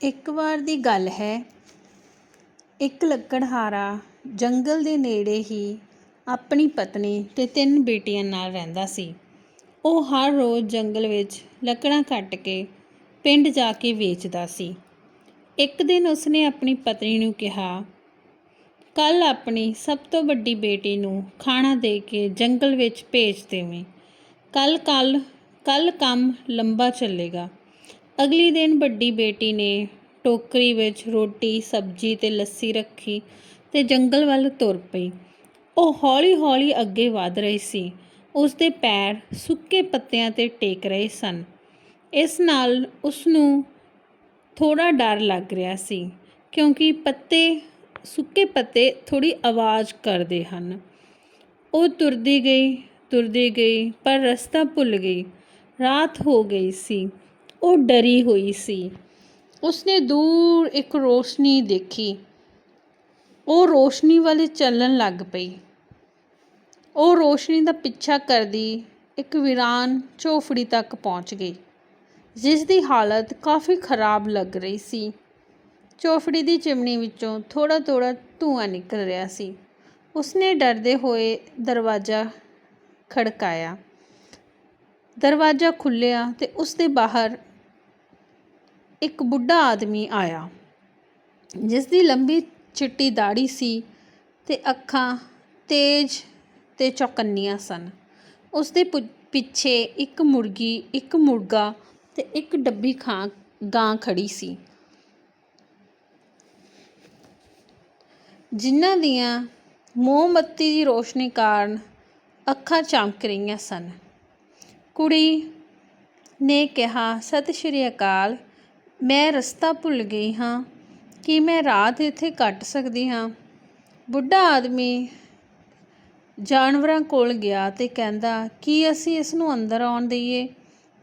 ਇੱਕ ਵਾਰ ਦੀ ਗੱਲ ਹੈ। ਇੱਕ ਲੱਕੜਹਾਰਾ ਜੰਗਲ ਦੇ ਨੇੜੇ ਹੀ ਆਪਣੀ ਪਤਨੀ ਤੇ ਤਿੰਨ ਬੇਟੀਆਂ ਨਾਲ ਰਹਿੰਦਾ ਸੀ। ਉਹ ਹਰ ਰੋਜ਼ ਜੰਗਲ ਵਿੱਚ ਲੱਕੜਾਂ ਕੱਟ ਕੇ ਪਿੰਡ ਜਾ ਕੇ ਵੇਚਦਾ ਸੀ। ਇੱਕ ਦਿਨ ਉਸਨੇ ਆਪਣੀ ਪਤਨੀ ਨੂੰ ਕਿਹਾ ਕੱਲ ਆਪਣੀ ਸਭ ਤੋਂ ਵੱਡੀ ਬੇਟੀ ਨੂੰ ਖਾਣਾ ਦੇ ਕੇ ਜੰਗਲ ਵਿੱਚ ਭੇਜ ਦੇਵੇਂ। ਕੱਲ ਕੱਲ ਕੱਲ ਕੰਮ ਲੰਬਾ ਚੱਲੇਗਾ। ਅਗਲੀ ਦਿਨ ਵੱਡੀ ਬੇਟੀ ਨੇ ਟੋਕਰੀ ਵਿੱਚ ਰੋਟੀ, ਸਬਜ਼ੀ ਤੇ ਲੱਸੀ ਰੱਖੀ ਤੇ ਜੰਗਲ ਵੱਲ ਤੁਰ ਪਈ। ਉਹ ਹੌਲੀ-ਹੌਲੀ ਅੱਗੇ ਵਧ ਰਹੀ ਸੀ। ਉਸ ਦੇ ਪੈਰ ਸੁੱਕੇ ਪੱਤਿਆਂ ਤੇ ਟੇਕ ਰਹੇ ਸਨ। ਇਸ ਨਾਲ ਉਸ ਨੂੰ ਥੋੜਾ ਡਰ ਲੱਗ ਰਿਹਾ ਸੀ, ਕਿਉਂਕਿ ਪੱਤੇ, ਸੁੱਕੇ ਪੱਤੇ ਥੋੜੀ ਆਵਾਜ਼ ਕਰਦੇ ਹਨ। ਉਹ ਤੁਰਦੀ ਗਈ ਤੁਰਦੀ ਗਈ, ਪਰ ਰਸਤਾ ਭੁੱਲ ਗਈ। ਰਾਤ ਹੋ ਗਈ ਸੀ। ਉਹ ਡਰੀ ਹੋਈ ਸੀ। ਉਸਨੇ ਦੂਰ ਇੱਕ ਰੋਸ਼ਨੀ ਦੇਖੀ। ਉਹ ਰੋਸ਼ਨੀ ਵਾਲੇ ਚੱਲਣ ਲੱਗ ਪਈ। ਉਹ ਰੋਸ਼ਨੀ ਦਾ ਪਿੱਛਾ ਕਰਦੀ ਇੱਕ ਵੀਰਾਨ ਝੋਫੜੀ ਤੱਕ ਪਹੁੰਚ ਗਈ ਜਿਸ ਦੀ ਹਾਲਤ ਕਾਫੀ ਖਰਾਬ ਲੱਗ ਰਹੀ ਸੀ। ਝੋਫੜੀ ਦੀ ਚਿਮਨੀ ਵਿੱਚੋਂ ਥੋੜਾ ਥੋੜਾ ਧੂੰਆਂ ਨਿਕਲ ਰਿਹਾ ਸੀ। ਉਸਨੇ ਡਰਦੇ ਹੋਏ ਦਰਵਾਜ਼ਾ ਖੜਕਾਇਆ। ਦਰਵਾਜ਼ਾ ਖੁੱਲਿਆ ਤੇ ਉਸ ਦੇ ਬਾਹਰ ਇੱਕ ਬੁੱਢਾ ਆਦਮੀ ਆਇਆ। ਜਿਸ ਦੀ ਲੰਬੀ ਚਿੱਟੀ ਦਾੜੀ ਸੀ ਤੇ ਅੱਖਾਂ ਤੇਜ਼ ਤੇ ਚੌਕੰਨੀਆਂ ਸਨ। ਉਸ ਦੇ ਪਿੱਛੇ ਇੱਕ ਮੁਰਗੀ, ਇੱਕ ਮੁਰਗਾ ਤੇ ਇੱਕ ਡੱਬੀ ਖਾਂ, ਗਾਂ ਖੜੀ ਸੀ। ਜਿਨ੍ਹਾਂ ਦੀਆਂ ਮੋਮਬੱਤੀ ਦੀ ਰੋਸ਼ਨੀ ਕਾਰਨ ਅੱਖਾਂ ਚਮਕ ਰਹੀਆਂ ਸਨ। ਕੁੜੀ ਨੇ ਕਿਹਾ, ਸਤਿ ਸ਼੍ਰੀ ਅਕਾਲ। ਮੈਂ ਰਸਤਾ ਭੁੱਲ ਗਈ ਹਾਂ ਕੀ ਮੈਂ ਰਾਤ ਇੱਥੇ ਕੱਟ ਸਕਦੀ ਹਾਂ। ਬੁੱਢਾ ਆਦਮੀ ਜਾਨਵਰਾਂ ਕੋਲ ਗਿਆ ਤੇ ਕਹਿੰਦਾ, ਕੀ ਅਸੀਂ ਇਸ ਨੂੰ ਅੰਦਰ ਆਉਣ ਦਈਏ?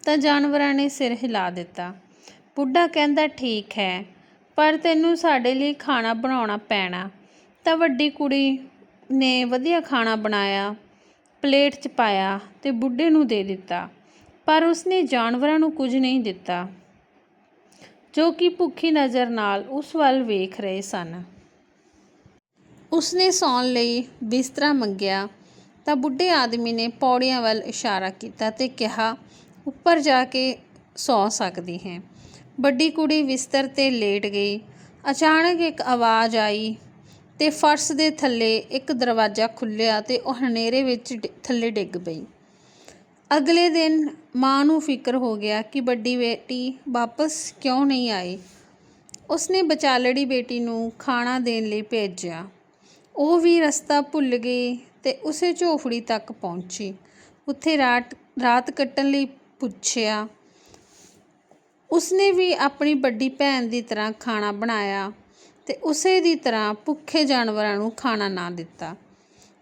ਤਾਂ ਜਾਨਵਰਾਂ ਨੇ ਸਿਰ ਹਿਲਾ ਦਿੱਤਾ। ਬੁੱਢਾ ਕਹਿੰਦਾ, ਠੀਕ ਹੈ, ਪਰ ਤੈਨੂੰ ਸਾਡੇ ਲਈ ਖਾਣਾ ਬਣਾਉਣਾ ਪੈਣਾ। ਤਾਂ ਵੱਡੀ ਕੁੜੀ ਨੇ ਵਧੀਆ ਖਾਣਾ ਬਣਾਇਆ, ਪਲੇਟ 'ਚ ਪਾਇਆ ਤੇ ਬੁੱਢੇ ਨੂੰ ਦੇ ਦਿੱਤਾ, ਪਰ ਉਸਨੇ ਜਾਨਵਰਾਂ ਨੂੰ ਕੁਝ ਨਹੀਂ ਦਿੱਤਾ। ਜੋ ਕਿ ਭੁੱਖੀ ਨਜ਼ਰ ਨਾਲ ਉਸ ਵੱਲ ਵੇਖ ਰਹੇ ਸਨ। ਉਸਨੇ ਸੌਣ ਲਈ ਬਿਸਤਰਾ ਮੰਗਿਆ, ਤਾਂ ਬੁੱਢੇ ਆਦਮੀ ਨੇ ਪੌੜੀਆਂ ਵੱਲ ਇਸ਼ਾਰਾ ਕੀਤਾ ਤੇ ਕਿਹਾ, ਉੱਪਰ ਜਾ ਕੇ ਸੌ ਸਕਦੀ ਹੈ। ਵੱਡੀ ਕੁੜੀ ਬਿਸਤਰ ਤੇ ਲੇਟ ਗਈ। ਅਚਾਨਕ ਇੱਕ ਆਵਾਜ਼ ਆਈ ਤੇ ਫਰਸ਼ ਦੇ ਥੱਲੇ ਇੱਕ ਦਰਵਾਜ਼ਾ ਖੁੱਲਿਆ ਤੇ ਉਹ ਹਨੇਰੇ ਵਿੱਚ ਡਿ- ਥੱਲੇ ਡਿੱਗ ਪਈ। ਅਗਲੇ ਦਿਨ ਮਾਂ ਨੂੰ ਫਿਕਰ ਹੋ ਗਿਆ ਕਿ ਵੱਡੀ ਬੇਟੀ ਵਾਪਸ ਕਿਉਂ ਨਹੀਂ ਆਈ। ਉਸਨੇ ਵਿਚਾਲੜੀ ਬੇਟੀ ਨੂੰ ਖਾਣਾ ਦੇਣ ਲਈ ਭੇਜਿਆ। ਉਹ ਵੀ ਰਸਤਾ ਭੁੱਲ ਗਈ ਤੇ ਉਸੇ ਝੋਫੜੀ ਤੱਕ ਪਹੁੰਚੀ। ਉੱਥੇ ਰਾਤ ਰਾਤ ਕੱਟਣ ਲਈ ਪੁੱਛਿਆ, ਉਸਨੇ ਵੀ ਆਪਣੀ ਵੱਡੀ ਭੈਣ ਦੀ ਤਰ੍ਹਾਂ ਖਾਣਾ ਬਣਾਇਆ ਤੇ ਉਸੇ ਦੀ ਤਰ੍ਹਾਂ ਭੁੱਖੇ ਜਾਨਵਰਾਂ ਨੂੰ ਖਾਣਾ ਨਾ ਦਿੱਤਾ।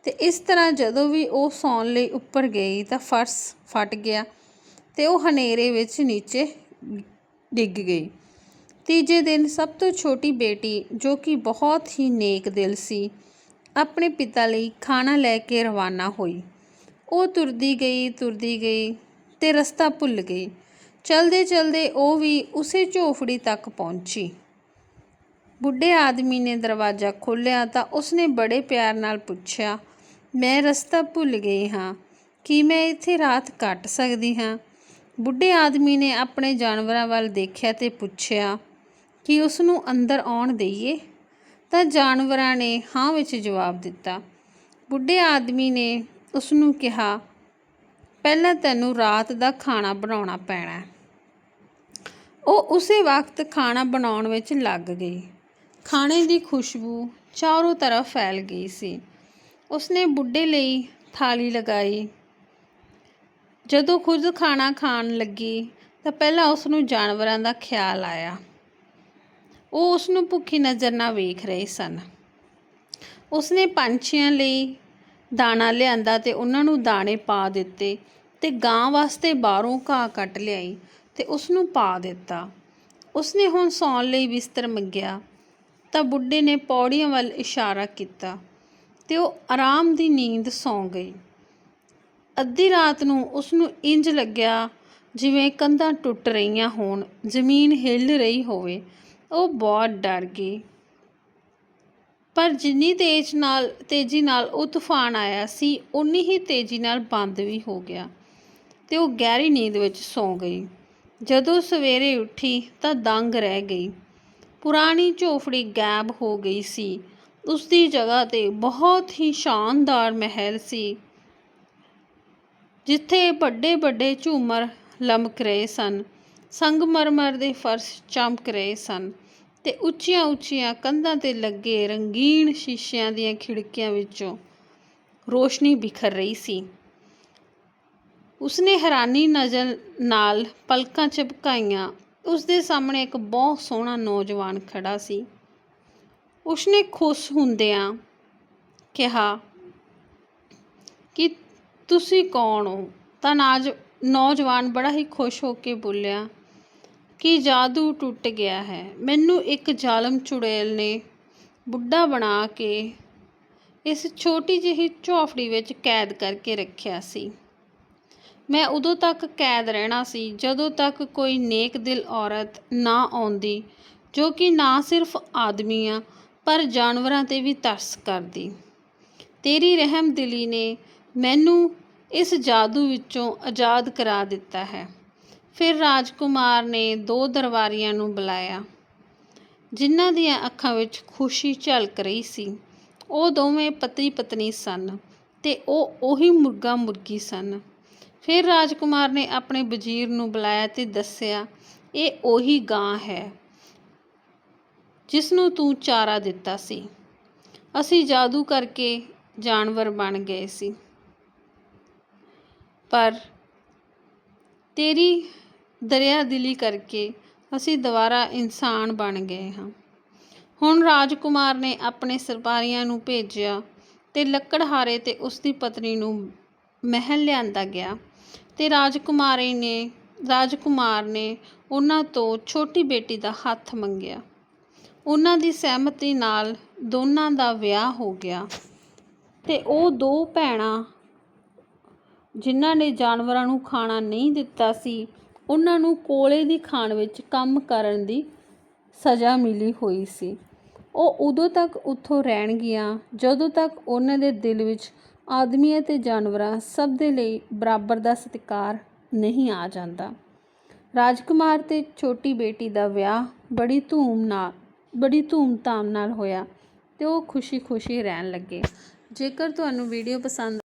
ਤੇ ਇਸ ਤਰ੍ਹਾਂ ਜਦੋਂ ਵੀ ਉਹ ਸੌਣ ਲਈ ਉੱਪਰ ਗਈ ਤਾਂ ਫਰਸ਼ ਫਟ ਗਿਆ ਤੇ ਉਹ ਹਨੇਰੇ ਵਿੱਚ ਨੀਚੇ ਡਿੱਗ ਗਈ। ਤੀਜੇ ਦਿਨ ਸਭ ਤੋਂ ਛੋਟੀ ਬੇਟੀ, ਜੋ ਕਿ ਬਹੁਤ ਹੀ ਨੇਕ ਦਿਲ ਸੀ, ਆਪਣੇ ਪਿਤਾ ਲਈ ਖਾਣਾ ਲੈ ਕੇ ਰਵਾਨਾ ਹੋਈ। ਉਹ ਤੁਰਦੀ ਗਈ ਤੁਰਦੀ ਗਈ ਤੇ ਰਸਤਾ ਭੁੱਲ ਗਈ। ਚਲਦੇ ਚਲਦੇ ਉਹ ਵੀ ਉਸੇ ਝੋਫੜੀ ਤੱਕ ਪਹੁੰਚੀ। ਬੁੱਢੇ ਆਦਮੀ ਨੇ ਦਰਵਾਜ਼ਾ ਖੋਲ੍ਹਿਆ ਤਾਂ ਉਸਨੇ ਬੜੇ ਪਿਆਰ ਨਾਲ ਪੁੱਛਿਆ ਮੈਂ ਰਸਤਾ ਭੁੱਲ ਗਈ ਹਾਂ। ਕੀ ਮੈਂ ਇੱਥੇ ਰਾਤ ਕੱਟ ਸਕਦੀ ਹਾਂ? ਬੁੱਢੇ ਆਦਮੀ ਨੇ ਆਪਣੇ ਜਾਨਵਰਾਂ ਵੱਲ ਦੇਖਿਆ ਤੇ ਪੁੱਛਿਆ, ਕਿ ਉਸ ਨੂੰ ਅੰਦਰ ਆਉਣ ਦਈਏ? ਤਾਂ ਜਾਨਵਰਾਂ ਨੇ ਹਾਂ ਵਿੱਚ ਜਵਾਬ ਦਿੱਤਾ। ਬੁੱਢੇ ਆਦਮੀ ਨੇ ਉਸ ਨੂੰ ਕਿਹਾ, ਪਹਿਲਾਂ ਤੈਨੂੰ ਰਾਤ ਦਾ ਖਾਣਾ ਬਣਾਉਣਾ ਪੈਣਾ ਉਹ ਉਸੇ ਵਕਤ ਖਾਣਾ ਬਣਾਉਣ ਵਿੱਚ ਲੱਗ ਗਈ। ਖਾਣੇ ਦੀ ਖੁਸ਼ਬੂ ਚਾਰੋਂ ਤਰਫ ਫੈਲ ਗਈ ਸੀ। ਉਸਨੇ ਬੁੱਢੇ ਲਈ ਥਾਲੀ ਲਗਾਈ। ਜਦੋਂ ਖੁਦ ਖਾਣਾ ਖਾਣ ਲੱਗੀ, ਤਾਂ ਪਹਿਲਾਂ ਉਸ ਨੂੰ ਜਾਨਵਰਾਂ ਦਾ ਖਿਆਲ ਆਇਆ। ਉਹ ਉਸ ਨੂੰ ਭੁੱਖੀ ਨਜ਼ਰ ਨਾਲ ਵੇਖ ਰਹੇ ਸਨ। ਉਸਨੇ ਪੰਛੀਆਂ ਲਈ ਦਾਣਾ ਲਿਆਂਦਾ ਤੇ ਉਹਨਾਂ ਨੂੰ ਦਾਣੇ ਪਾ ਦਿੱਤੇ ਤੇ ਗਾਂ ਵਾਸਤੇ ਬਾਹਰੋਂ ਘਾਹ ਕੱਟ ਲਿਆਈ ਤੇ ਉਸ ਨੂੰ ਪਾ ਦਿੱਤਾ। ਉਸਨੇ ਹੁਣ ਸੌਣ ਲਈ ਬਿਸਤਰ ਮੰਗਿਆ, ਤਾਂ ਬੁੱਢੇ ਨੇ ਪੌੜੀਆਂ ਵੱਲ ਇਸ਼ਾਰਾ ਕੀਤਾ। ਤੇ ਉਹ ਆਰਾਮ ਦੀ ਨੀਂਦ ਸੌਂ ਗਈ। ਅੱਧੀ ਰਾਤ ਨੂੰ ਉਸ ਨੂੰ ਇੰਜ ਲੱਗਿਆ ਜਿਵੇਂ ਕੰਧਾਂ ਟੁੱਟ ਰਹੀਆਂ ਹੋਣ, ਜ਼ਮੀਨ ਹਿੱਲ ਰਹੀ ਹੋਵੇ। ਉਹ ਬਹੁਤ ਡਰ ਗਈ। ਪਰ ਜਿੰਨੀ ਤੇਜ਼ ਨਾਲ, ਤੇਜ਼ੀ ਨਾਲ ਉਹ ਤੂਫਾਨ ਆਇਆ ਸੀ ਉਨੀ ਹੀ ਤੇਜ਼ੀ ਨਾਲ ਬੰਦ ਵੀ ਹੋ ਗਿਆ ਤੇ ਉਹ ਗਹਿਰੀ ਨੀਂਦ ਵਿੱਚ ਸੌਂ ਗਈ। ਜਦੋਂ ਸਵੇਰੇ ਉੱਠੀ ਤਾਂ ਦੰਗ ਰਹਿ ਗਈ। ਪੁਰਾਣੀ ਝੋਫੜੀ ਗਾਇਬ ਹੋ ਗਈ ਸੀ। ਉਸ ਦੀ ਜਗ੍ਹਾ ਤੇ ਬਹੁਤ ਹੀ ਸ਼ਾਨਦਾਰ ਮਹਿਲ ਸੀ, ਜਿੱਥੇ ਵੱਡੇ ਵੱਡੇ ਝੂਮਰ ਲਮਕ ਰਹੇ ਸਨ, ਸੰਗਮਰਮਰ ਦੇ ਫਰਸ਼ ਚਮਕ ਰਹੇ ਸਨ ਤੇ ਉੱਚੀਆਂ ਉੱਚੀਆਂ ਕੰਧਾਂ ਤੇ ਲੱਗੇ ਰੰਗੀਨ ਸ਼ੀਸ਼ਿਆਂ ਦੀਆਂ ਖਿੜਕੀਆਂ ਵਿੱਚੋਂ ਰੋਸ਼ਨੀ ਬਿਖਰ ਰਹੀ ਸੀ। ਉਸਨੇ ਹੈਰਾਨੀ ਨਜ਼ਰ ਨਾਲ ਪਲਕਾਂ ਝਪਕਾਈਆਂ ਉਸਦੇ ਸਾਹਮਣੇ ਇੱਕ ਬਹੁਤ ਸੋਹਣਾ ਨੌਜਵਾਨ ਖੜਾ ਸੀ। ਉਸਨੇ ਖੁਸ਼ ਹੁੰਦਿਆਂ ਕਿਹਾ ਕਿ ਤੁਸੀਂ ਕੌਣ ਹੋ? ਤਾਂ ਨਾਜ, ਨੌਜਵਾਨ ਬੜਾ ਹੀ ਖੁਸ਼ ਹੋ ਕੇ ਬੋਲਿਆ ਕਿ ਜਾਦੂ ਟੁੱਟ ਗਿਆ ਹੈ। ਮੈਨੂੰ ਇੱਕ ਜ਼ਾਲਮ ਚੁੜੈਲ ਨੇ ਬੁੱਢਾ ਬਣਾ ਕੇ ਇਸ ਛੋਟੀ ਜਿਹੀ ਝੌਫੜੀ ਵਿੱਚ ਕੈਦ ਕਰਕੇ ਰੱਖਿਆ ਸੀ। ਮੈਂ ਉਦੋਂ ਤੱਕ ਕੈਦ ਰਹਿਣਾ ਸੀ ਜਦੋਂ ਤੱਕ ਕੋਈ ਨੇਕ ਦਿਲ ਔਰਤ ਨਾ ਆਉਂਦੀ, ਜੋ ਕਿ ਨਾ ਸਿਰਫ ਆਦਮੀਆਂ ਪਰ ਜਾਨਵਰਾਂ ਤੇ ਵੀ ਤਰਸ ਕਰਦੀ। ਤੇਰੀ ਰਹਿਮ ਦਿਲੀ ਨੇ ਮੈਨੂੰ ਇਸ ਜਾਦੂ ਵਿੱਚੋਂ ਆਜ਼ਾਦ ਕਰਾ ਦਿੱਤਾ ਹੈ। ਫਿਰ ਰਾਜਕੁਮਾਰ ਨੇ ਦੋ ਦਰਬਾਰੀਆਂ ਨੂੰ ਬੁਲਾਇਆ। ਜਿਨ੍ਹਾਂ ਦੀਆਂ ਅੱਖਾਂ ਵਿੱਚ ਖੁਸ਼ੀ ਝਲਕ ਰਹੀ ਸੀ, ਉਹ ਦੋਵੇਂ ਪਤੀ ਪਤਨੀ ਸਨ ਤੇ ਉਹ ਉਹੀ ਮੁਰਗਾ ਮੁਰਗੀ ਸਨ। ਫਿਰ ਰਾਜਕੁਮਾਰ ਨੇ ਆਪਣੇ ਵਜ਼ੀਰ ਨੂੰ ਬੁਲਾਇਆ ਤੇ ਦੱਸਿਆ, ਇਹ ਉਹੀ ਗਾਂ ਹੈ। ਜਿਸ ਨੂੰ ਤੂੰ ਚਾਰਾ ਦਿੱਤਾ ਸੀ। ਅਸੀਂ ਜਾਦੂ ਕਰਕੇ ਜਾਨਵਰ ਬਣ ਗਏ ਸੀ। ਪਰ ਤੇਰੀ ਦਰਿਆ ਦਿਲੀ ਕਰਕੇ ਅਸੀਂ ਦੁਬਾਰਾ ਇਨਸਾਨ ਬਣ ਗਏ ਹਾਂ। ਹੁਣ ਰਾਜਕੁਮਾਰ ਨੇ ਆਪਣੇ ਸਰਪਾਰੀਆਂ ਨੂੰ ਭੇਜਿਆ ਤੇ ਲੱਕੜਹਾਰੇ ਤੇ ਉਸ ਦੀ ਪਤਨੀ ਨੂੰ ਮਹਿਲ ਲਿਆਂਦਾ ਗਿਆ ਤੇ ਰਾਜਕੁਮਾਰੀ ਨੇ, ਰਾਜਕੁਮਾਰ ਨੇ ਉਹਨਾਂ ਤੋਂ ਛੋਟੀ ਬੇਟੀ ਦਾ ਹੱਥ ਮੰਗਿਆ। ਉਹਨਾਂ ਦੀ ਸਹਿਮਤੀ ਨਾਲ ਦੋਨਾਂ ਦਾ ਵਿਆਹ ਹੋ ਗਿਆ ਤੇ ਉਹ ਦੋ ਭੈਣਾਂ ਜਿਨ੍ਹਾਂ ਨੇ ਜਾਨਵਰਾਂ ਨੂੰ ਖਾਣਾ ਨਹੀਂ ਦਿੱਤਾ ਸੀ, ਉਹਨਾਂ ਨੂੰ ਕੋਲੇ ਦੀ ਖਾਣ ਵਿੱਚ ਕੰਮ ਕਰਨ ਦੀ ਸਜ਼ਾ ਮਿਲੀ ਹੋਈ ਸੀ। ਉਹ ਉਦੋਂ ਤੱਕ ਉੱਥੋਂ ਰਹਿਣਗੀਆਂ, ਜਦੋਂ ਤੱਕ ਉਹਨਾਂ ਦੇ ਦਿਲ ਵਿੱਚ ਆਦਮੀਆਂ ਅਤੇ ਜਾਨਵਰਾਂ ਸਭ ਦੇ ਲਈ ਬਰਾਬਰ ਦਾ ਸਤਿਕਾਰ ਨਹੀਂ ਆ ਜਾਂਦਾ। ਰਾਜਕੁਮਾਰ ਤੇ ਛੋਟੀ ਬੇਟੀ ਦਾ ਵਿਆਹ ਬੜੀ ਧੂਮ ਨਾਲ ਬੜੀ ਧੂਮ-ਧਾਮ ਨਾਲ ਹੋਇਆ ਤੇ ਉਹ ਖੁਸ਼ੀ-ਖੁਸ਼ੀ ਰਹਿਣ ਲੱਗੇ। ਜੇਕਰ ਤੁਹਾਨੂੰ ਵੀਡੀਓ ਪਸੰਦ